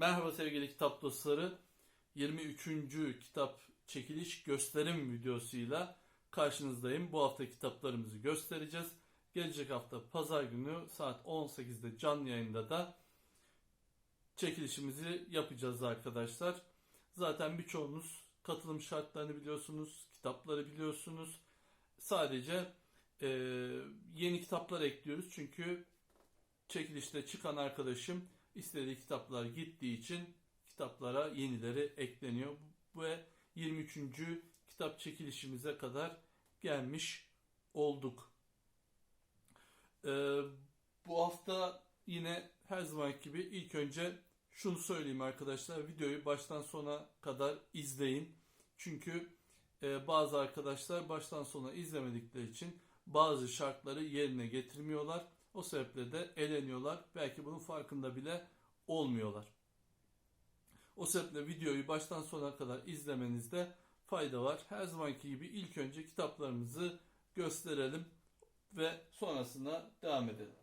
Merhaba sevgili kitap dostları. 23. kitap çekiliş gösterim videosuyla karşınızdayım. Bu hafta kitaplarımızı göstereceğiz. Gelecek hafta pazar günü saat 18'de canlı yayında da çekilişimizi yapacağız arkadaşlar. Zaten birçoğunuz katılım şartlarını biliyorsunuz, kitapları biliyorsunuz. Sadece e, yeni kitaplar ekliyoruz çünkü çekilişte çıkan arkadaşım istediği kitaplar gittiği için kitaplara yenileri ekleniyor. Ve 23. kitap çekilişimize kadar gelmiş olduk. Ee, bu hafta yine her zaman gibi ilk önce şunu söyleyeyim arkadaşlar. Videoyu baştan sona kadar izleyin. Çünkü e, bazı arkadaşlar baştan sona izlemedikleri için bazı şartları yerine getirmiyorlar. O sebeple de eleniyorlar. Belki bunun farkında bile olmuyorlar. O sebeple videoyu baştan sona kadar izlemenizde fayda var. Her zamanki gibi ilk önce kitaplarımızı gösterelim ve sonrasında devam edelim.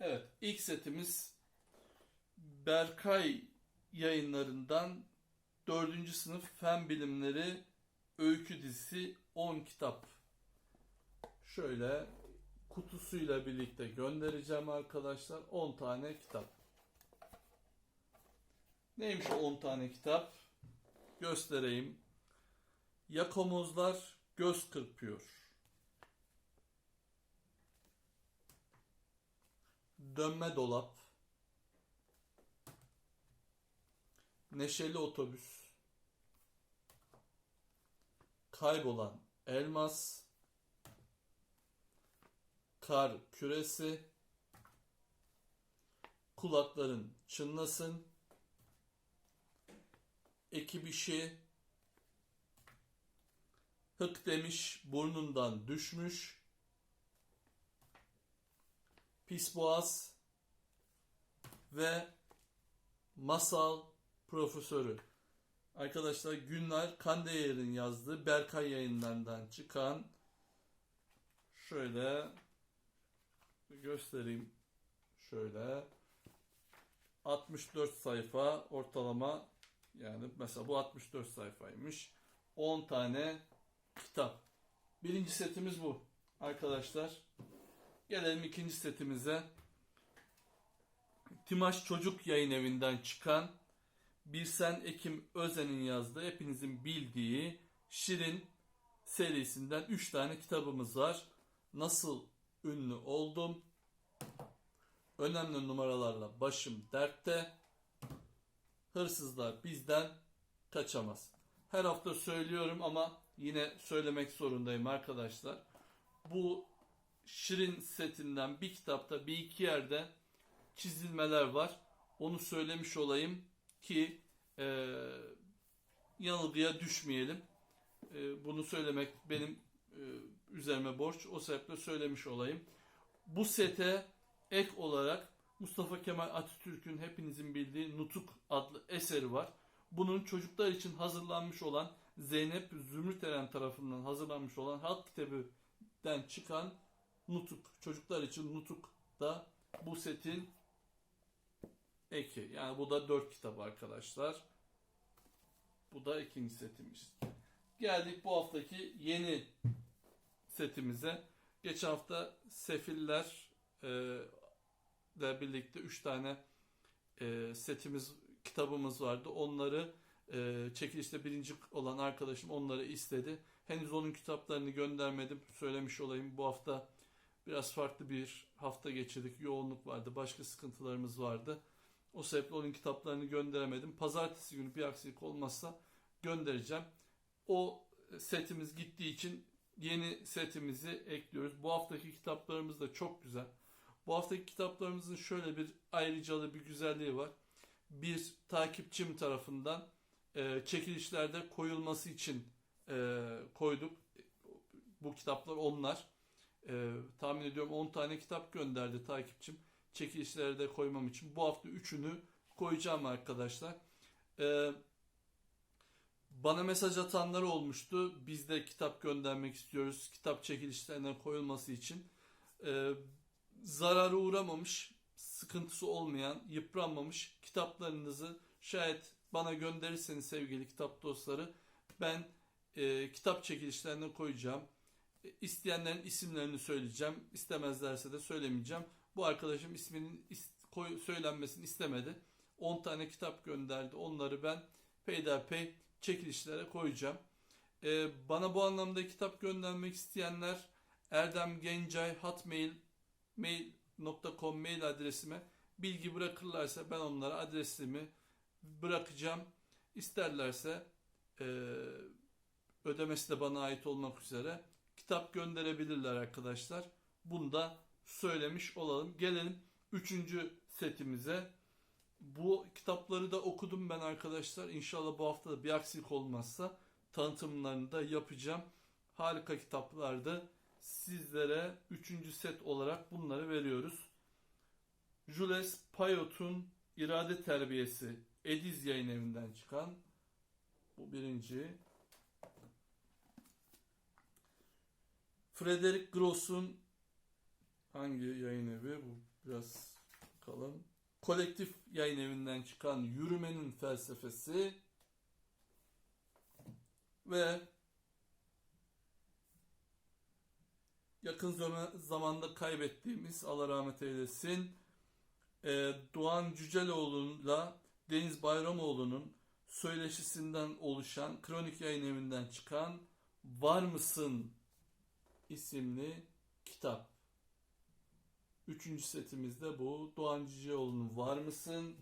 Evet, ilk setimiz Berkay yayınlarından 4. sınıf fen bilimleri öykü dizisi 10 kitap. Şöyle kutusuyla birlikte göndereceğim arkadaşlar. 10 tane kitap. Neymiş o 10 tane kitap? Göstereyim. Yakomozlar göz kırpıyor. Dönme dolap. Neşeli otobüs. Kaybolan elmas. Kar küresi. Kulakların çınlasın. Ekip işi. Hık demiş burnundan düşmüş. Pis boğaz ve masal profesörü. Arkadaşlar Günler Kandeyer'in yazdığı Berkay yayınlarından çıkan şöyle göstereyim. Şöyle 64 sayfa ortalama yani mesela bu 64 sayfaymış. 10 tane kitap. Birinci setimiz bu arkadaşlar. Gelelim ikinci setimize. Timaş Çocuk Yayın Evi'nden çıkan Birsen Ekim Özen'in yazdığı hepinizin bildiği Şirin serisinden 3 tane kitabımız var. Nasıl ünlü oldum? Önemli numaralarla başım dertte. Hırsızlar bizden kaçamaz. Her hafta söylüyorum ama yine söylemek zorundayım arkadaşlar. Bu Şirin setinden bir kitapta bir iki yerde çizilmeler var. Onu söylemiş olayım ki e, yanılgıya düşmeyelim. E, bunu söylemek benim e, üzerime borç. O sebeple söylemiş olayım. Bu sete ek olarak Mustafa Kemal Atatürk'ün hepinizin bildiği Nutuk adlı eseri var. Bunun çocuklar için hazırlanmış olan Zeynep Zümrüteren tarafından hazırlanmış olan halk kitabından çıkan Nutuk. Çocuklar için Nutuk da bu setin eki. Yani bu da dört kitap arkadaşlar. Bu da ikinci setimiz. Geldik bu haftaki yeni setimize. Geçen hafta Sefiller e, ile birlikte 3 tane e, setimiz, kitabımız vardı. Onları e, çekilişte birinci olan arkadaşım onları istedi. Henüz onun kitaplarını göndermedim. Söylemiş olayım. Bu hafta biraz farklı bir hafta geçirdik. Yoğunluk vardı. Başka sıkıntılarımız vardı. O sebeple onun kitaplarını gönderemedim. Pazartesi günü bir aksilik olmazsa göndereceğim. O setimiz gittiği için yeni setimizi ekliyoruz. Bu haftaki kitaplarımız da çok güzel. Bu haftaki kitaplarımızın şöyle bir ayrıcalığı, bir güzelliği var. Bir takipçim tarafından e, çekilişlerde koyulması için e, koyduk. Bu kitaplar onlar. E, tahmin ediyorum 10 tane kitap gönderdi takipçim. Çekilişlerde koymam için. Bu hafta üçünü koyacağım arkadaşlar. E, bana mesaj atanlar olmuştu. Biz de kitap göndermek istiyoruz. Kitap çekilişlerine koyulması için. E, zarara uğramamış sıkıntısı olmayan, yıpranmamış kitaplarınızı şayet bana gönderirseniz sevgili kitap dostları ben e, kitap çekilişlerine koyacağım. E, isimlerini söyleyeceğim. İstemezlerse de söylemeyeceğim. Bu arkadaşım isminin is- koy- söylenmesini istemedi. 10 tane kitap gönderdi. Onları ben peyderpey çekilişlere koyacağım. E, bana bu anlamda kitap göndermek isteyenler Erdem Gencay Hotmail mail.com mail adresime bilgi bırakırlarsa ben onlara adresimi bırakacağım. İsterlerse e, ödemesi de bana ait olmak üzere kitap gönderebilirler arkadaşlar. Bunu da söylemiş olalım. Gelelim üçüncü setimize. Bu kitapları da okudum ben arkadaşlar. İnşallah bu hafta da bir aksilik olmazsa tanıtımlarını da yapacağım. Harika kitaplardı. Sizlere üçüncü set olarak bunları veriyoruz. Jules Payot'un İrade Terbiyesi Ediz yayın evinden çıkan bu birinci. Frederick Gross'un hangi yayın evi? Bu biraz bakalım. Kolektif yayın evinden çıkan Yürümenin Felsefesi ve yakın zama- zamanda kaybettiğimiz Allah rahmet eylesin e, Doğan Cüceloğlu'yla Deniz Bayramoğlu'nun söyleşisinden oluşan kronik yayın evinden çıkan Var mısın isimli kitap. Üçüncü setimizde bu. Doğan Cüceloğlu'nun Var mısın?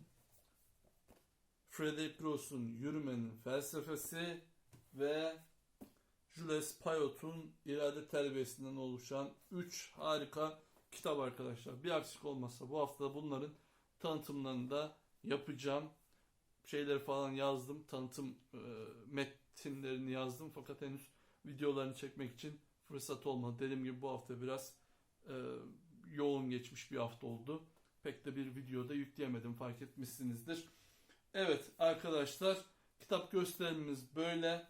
Frederick Gross'un Yürümenin Felsefesi ve Jules Payot'un irade terbiyesinden oluşan 3 harika kitap arkadaşlar. Bir aksilik olmazsa bu hafta bunların tanıtımlarını da yapacağım. Şeyleri falan yazdım. Tanıtım e, metinlerini yazdım fakat henüz videolarını çekmek için fırsat olmadı. Dediğim gibi bu hafta biraz e, yoğun geçmiş bir hafta oldu. Pek de bir videoda yükleyemedim fark etmişsinizdir. Evet arkadaşlar kitap gösterimimiz böyle.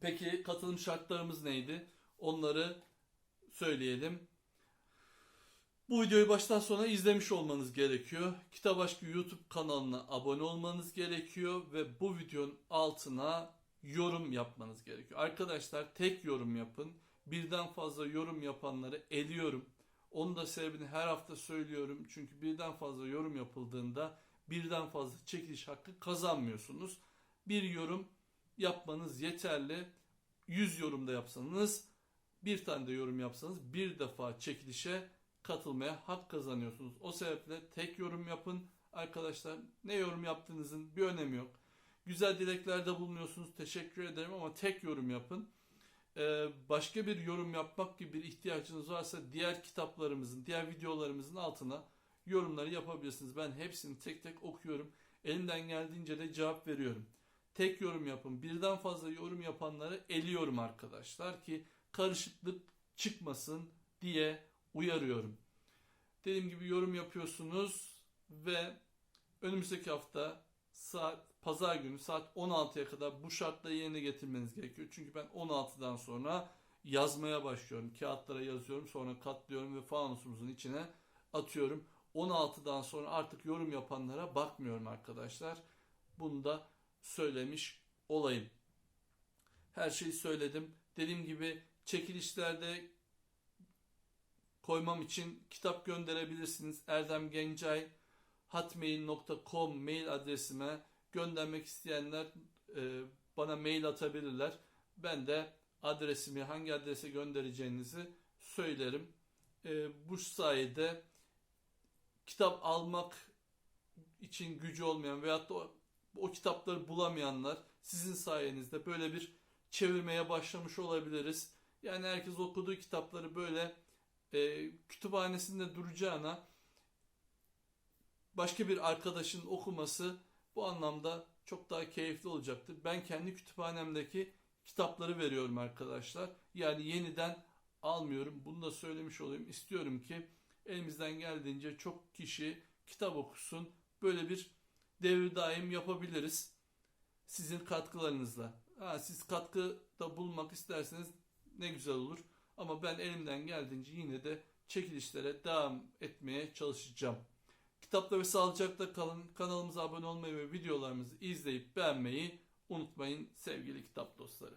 Peki katılım şartlarımız neydi? Onları söyleyelim. Bu videoyu baştan sona izlemiş olmanız gerekiyor. Kitap Aşkı YouTube kanalına abone olmanız gerekiyor ve bu videonun altına yorum yapmanız gerekiyor. Arkadaşlar tek yorum yapın. Birden fazla yorum yapanları eliyorum. Onun da sebebini her hafta söylüyorum. Çünkü birden fazla yorum yapıldığında birden fazla çekiliş hakkı kazanmıyorsunuz. Bir yorum yapmanız yeterli. 100 yorum da yapsanız, bir tane de yorum yapsanız bir defa çekilişe katılmaya hak kazanıyorsunuz. O sebeple tek yorum yapın. Arkadaşlar ne yorum yaptığınızın bir önemi yok. Güzel dileklerde bulunuyorsunuz. Teşekkür ederim ama tek yorum yapın. Ee, başka bir yorum yapmak gibi bir ihtiyacınız varsa diğer kitaplarımızın, diğer videolarımızın altına yorumları yapabilirsiniz. Ben hepsini tek tek okuyorum. Elimden geldiğince de cevap veriyorum. Tek yorum yapın. Birden fazla yorum yapanları eliyorum arkadaşlar ki karışıklık çıkmasın diye uyarıyorum. Dediğim gibi yorum yapıyorsunuz ve önümüzdeki hafta saat pazar günü saat 16'ya kadar bu şartları yerine getirmeniz gerekiyor. Çünkü ben 16'dan sonra yazmaya başlıyorum. Kağıtlara yazıyorum, sonra katlıyorum ve fanusumuzun içine atıyorum. 16'dan sonra artık yorum yapanlara bakmıyorum arkadaşlar. Bunu da söylemiş olayım. Her şeyi söyledim. Dediğim gibi çekilişlerde koymam için kitap gönderebilirsiniz. Erdem Gencay hotmail.com mail adresime göndermek isteyenler e, bana mail atabilirler. Ben de adresimi hangi adrese göndereceğinizi söylerim. E, bu sayede kitap almak için gücü olmayan veyahut da o, o kitapları bulamayanlar sizin sayenizde böyle bir çevirmeye başlamış olabiliriz. Yani herkes okuduğu kitapları böyle e, kütüphanesinde duracağına başka bir arkadaşın okuması bu anlamda çok daha keyifli olacaktır. Ben kendi kütüphanemdeki kitapları veriyorum arkadaşlar. Yani yeniden almıyorum. Bunu da söylemiş olayım. İstiyorum ki elimizden geldiğince çok kişi kitap okusun. Böyle bir devir daim yapabiliriz. Sizin katkılarınızla. Ha, siz katkıda bulmak isterseniz ne güzel olur. Ama ben elimden geldiğince yine de çekilişlere devam etmeye çalışacağım. Kitapla ve sağlıcakla kalın. Kanalımıza abone olmayı ve videolarımızı izleyip beğenmeyi unutmayın sevgili kitap dostları.